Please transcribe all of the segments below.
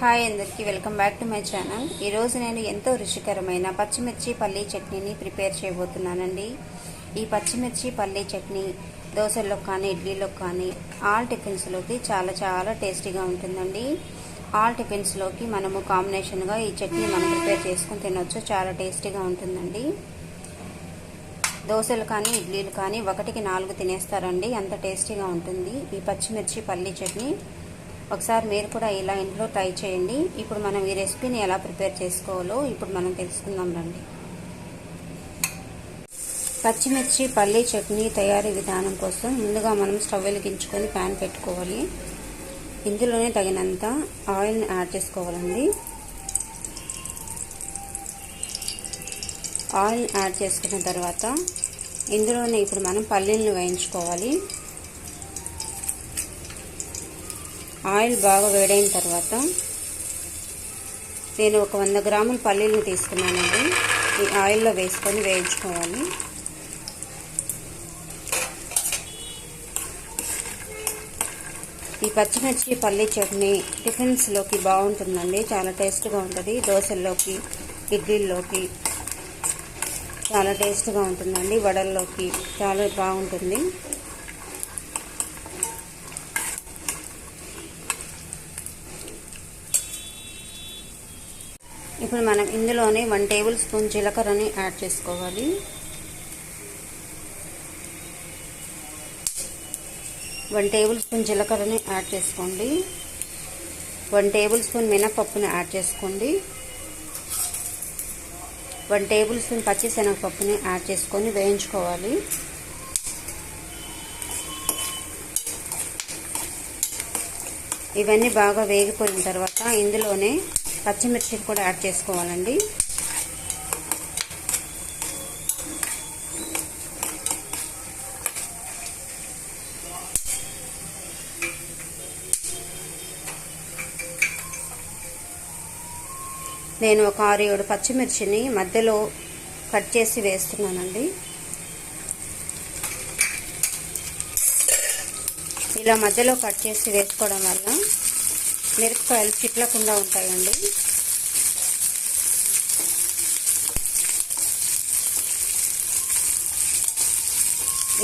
Hi అందరికీ welcome back to my channel. ఈరోజు నేను ఎంతో రుచికరమైన పచ్చిమిర్చి పల్లీ చట్నీని ప్రిపేర్ చేయబోతున్నానండి. ఈ పచ్చిమిర్చి పల్లీ చట్నీ దోశల్లో కానీ ఇడ్లీలో కానీ ఆల్ టిఫిన్స్లోకి చాలా చాలా టేస్టీగా ఉంటుందండి. ఆల్ టిఫిన్స్లోకి మనము కాంబినేషన్గా ఈ చట్నీ మనం ప్రిపేర్ చేసుకుని తినొచ్చు చాలా టేస్టీగా ఉంటుందండి. దోశలు కానీ ఇడ్లీలు కానీ ఒకటికి నాలుగు తినేస్తారండి అంత టేస్టీగా ఉంటుంది ఈ పచ్చిమిర్చి పల్లీ చట్నీ. ఒకసారి మీరు కూడా ఇలా ఇంట్లో ట్రై చేయండి. ఇప్పుడు మనం ఈ రెసిపీని ఎలా ప్రిపేర్ చేసుకోవాలో ఇప్పుడు మనం తెలుసుకుందాం రండి. పచ్చిమిర్చి పల్లీ చట్నీ తయారీ విధానం కోసం ముందుగా మనం స్టవ్ వెలిగించుకొని ప్యాన్ పెట్టుకోవాలి. ఇందులోనే తగినంత ఆయిల్ని యాడ్ చేసుకోవాలండి. ఆయిల్ యాడ్ చేసుకున్న తర్వాత ఇందులోనే ఇప్పుడు మనం పల్లీలను వేయించుకోవాలి. ఆయిల్ బాగా వేడైన తర్వాత నేను ఒక వంద గ్రాముల పల్లీలను తీసుకున్నానండి. ఈ ఆయిల్లో వేసుకొని వేయించుకోవాలి. ఈ పచ్చిమిర్చి పల్లీ చట్నీ టిఫిన్స్లోకి బాగుంటుందండి. చాలా టేస్ట్గా ఉంటుంది. దోశల్లోకి ఇడ్లీల్లోకి చాలా టేస్ట్గా ఉంటుందండి. వడల్లోకి చాలా బాగుంటుంది. ఇప్పుడు మనం ఇందులోనే వన్ టేబుల్ స్పూన్ జీలకర్రని యాడ్ చేసుకోవాలి. వన్ టేబుల్ స్పూన్ జీలకర్రని యాడ్ చేసుకోండి. వన్ టేబుల్ స్పూన్ మినపప్పుని యాడ్ చేసుకోండి. వన్ టేబుల్ స్పూన్ పచ్చిశనగపప్పుని యాడ్ చేసుకొని వేయించుకోవాలి. ఇవన్నీ బాగా వేగిపోయిన తర్వాత ఇందులోనే పచ్చిమిర్చిని కూడా యాడ్ చేసుకోవాలండి. నేను ఒక ఆరు ఏడు పచ్చిమిర్చిని మధ్యలో కట్ చేసి వేస్తున్నానండి. ఇలా మధ్యలో కట్ చేసి వేసుకోవడం వల్ల మిరపకాయలు చిట్లకుండా ఉంటాయండి.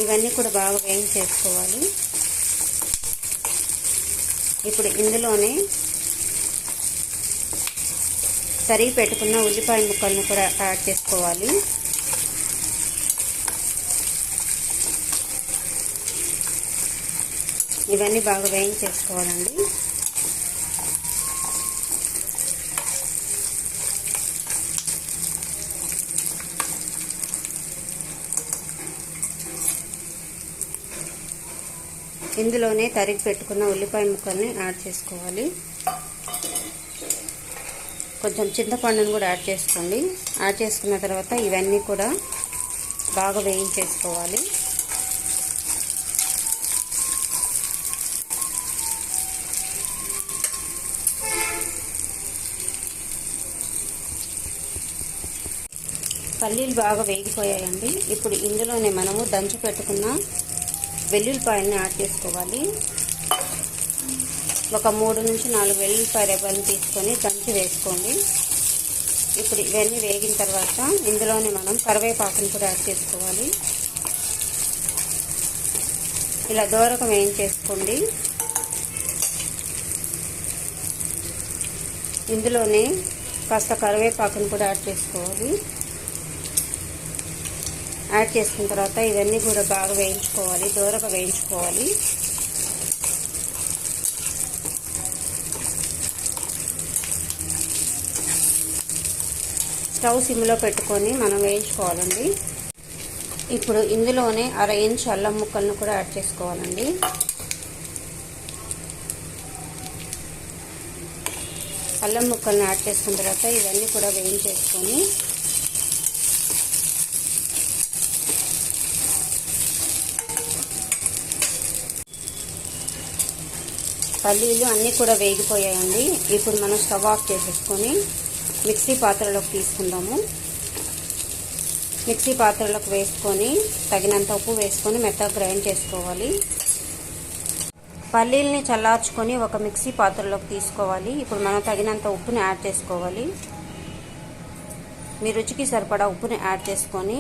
ఇవన్నీ కూడా బాగా వేయించేసుకోవాలి. ఇప్పుడు ఇందులోనే సరిగి పెట్టుకున్న ఉల్లిపాయ ముక్కలను కూడా యాడ్ చేసుకోవాలి. ఇవన్నీ బాగా వేయించేసుకోవాలండి. ఇందులోనే తరిగి పెట్టుకున్న ఉల్లిపాయ ముక్కల్ని యాడ్ చేసుకోవాలి. కొంచెం చింతపండును కూడా యాడ్ చేసుకోండి. యాడ్ చేసుకున్న తర్వాత ఇవన్నీ కూడా బాగా వేయించేసుకోవాలి. పల్లీలు బాగా వేగిపోయాయండి. ఇప్పుడు ఇందులోనే మనము దంచి పెట్టుకున్న వెల్లుల్లిపాయలని యాడ్ చేసుకోవాలి. ఒక మూడు నుంచి నాలుగు వెల్లుల్లిపాయ రెబ్బలను తీసుకొని దంచి వేసుకోండి. ఇప్పుడు ఇవన్నీ వేగిన తర్వాత ఇందులోనే మనం కరివేపాకుని కూడా యాడ్ చేసుకోవాలి. ఇలా దూరకం వేయించేసుకోండి. ఇందులోనే కాస్త కరివేపాకుని కూడా యాడ్ చేసుకోవాలి. యాడ్ చేసుకున్న తర్వాత ఇవన్నీ కూడా బాగా వేయించుకోవాలి దూరగా వేయించుకోవాలి. స్టవ్ సిమ్లో పెట్టుకొని మనం వేయించుకోవాలండి. ఇప్పుడు ఇందులోనే అర ఇంచ్ అల్లం ముక్కలను కూడా యాడ్ చేసుకోవాలండి. అల్లం ముక్కలను యాడ్ చేసుకున్న తర్వాత ఇవన్నీ కూడా వేయించేసుకొని పల్లీలు అన్నీ కూడా వేగిపోయాయండి. ఇప్పుడు మనం స్టవ్ ఆఫ్ చేసేసుకొని మిక్సీ పాత్రలోకి తీసుకుందాము. మిక్సీ పాత్రలోకి వేసుకొని తగినంత ఉప్పు వేసుకొని మెత్తగా గ్రైండ్ చేసుకోవాలి. పల్లీల్ని చల్లార్చుకొని ఒక మిక్సీ పాత్రలోకి తీసుకోవాలి. ఇప్పుడు మనం తగినంత ఉప్పుని యాడ్ చేసుకోవాలి. మీ రుచికి సరిపడా ఉప్పుని యాడ్ చేసుకొని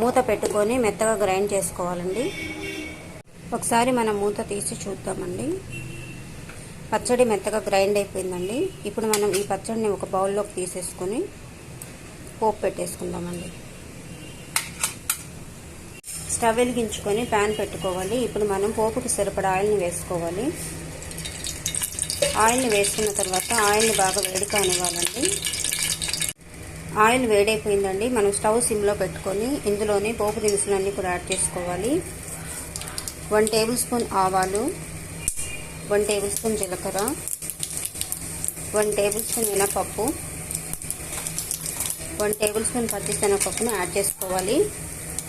మూత పెట్టుకొని మెత్తగా గ్రైండ్ చేసుకోవాలండి. ఒకసారి మనం మూత తీసి చూద్దామండి. పచ్చడి మెత్తగా గ్రైండ్ అయిపోయిందండి. ఇప్పుడు మనం ఈ పచ్చడిని ఒక బౌల్లోకి తీసేసుకొని పోపు పెట్టేసుకుందామండి. స్టవ్ వెలిగించుకొని ప్యాన్ పెట్టుకోవాలి. ఇప్పుడు మనం పోపుకి సరిపడా ఆయిల్ని వేసుకోవాలి. ఆయిల్ని వేసుకున్న తర్వాత ఆయిల్ని బాగా వేడి కానివ్వాలండి. ఆయిల్ వేడైపోయిందండి. మనం స్టవ్ సిమ్లో పెట్టుకొని ఇందులోనే పోపు దినుసులన్నీ కూడా యాడ్ చేసుకోవాలి. వన్ టేబుల్ స్పూన్ ఆవాలు వన్ టేబుల్ స్పూన్ జీలకర్ర వన్ టేబుల్ స్పూన్ మినపప్పు వన్ టేబుల్ స్పూన్ పచ్చిశనగపప్పును యాడ్ చేసుకోవాలి.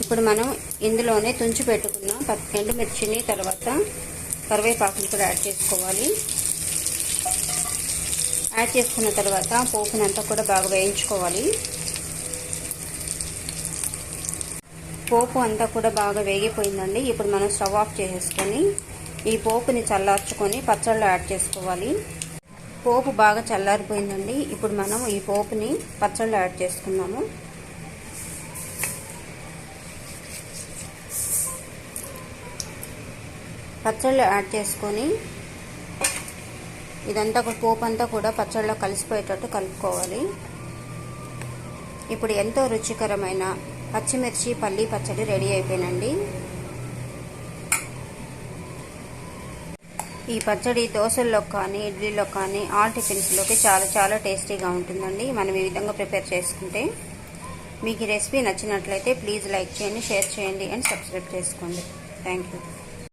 ఇప్పుడు మనం ఇందులోనే తుంచి పెట్టుకున్న ఎండుమిర్చిని తర్వాత కరివేపాకును కూడా యాడ్ చేసుకోవాలి. యాడ్ చేసుకున్న తర్వాత పోపునంతా కూడా బాగా వేయించుకోవాలి. పోపు అంతా కూడా బాగా వేగిపోయిందండి. ఇప్పుడు మనం స్టవ్ ఆఫ్ చేసేసుకొని ఈ పోపుని చల్లార్చుకొని పచ్చళ్ళు యాడ్ చేసుకోవాలి. పోపు బాగా చల్లారిపోయిందండి. ఇప్పుడు మనం ఈ పోపుని పచ్చళ్ళు యాడ్ చేసుకున్నాము పచ్చళ్ళు యాడ్ చేసుకొని ఇదంతా పోపు అంతా కూడా పచ్చళ్ళలో కలిసిపోయేటట్టు కలుపుకోవాలి. ఇప్పుడు ఎంతో రుచికరమైన పచ్చిమిర్చి పల్లి పచ్చడి రెడీ అయిపోయినండి. ఈ పచ్చడి దోశల్లో కానీ ఇడ్లీలో కానీ ఆల్ టిఫిన్స్లోకి చాలా చాలా టేస్టీగా ఉంటుందండి. మనం ఈ విధంగా ప్రిపేర్ చేసుకుంటే మీకు ఈ రెసిపీ నచ్చినట్లయితే ప్లీజ్ లైక్ చేయండి షేర్ చేయండి అండ్ సబ్స్క్రైబ్ చేసుకోండి. Thank you.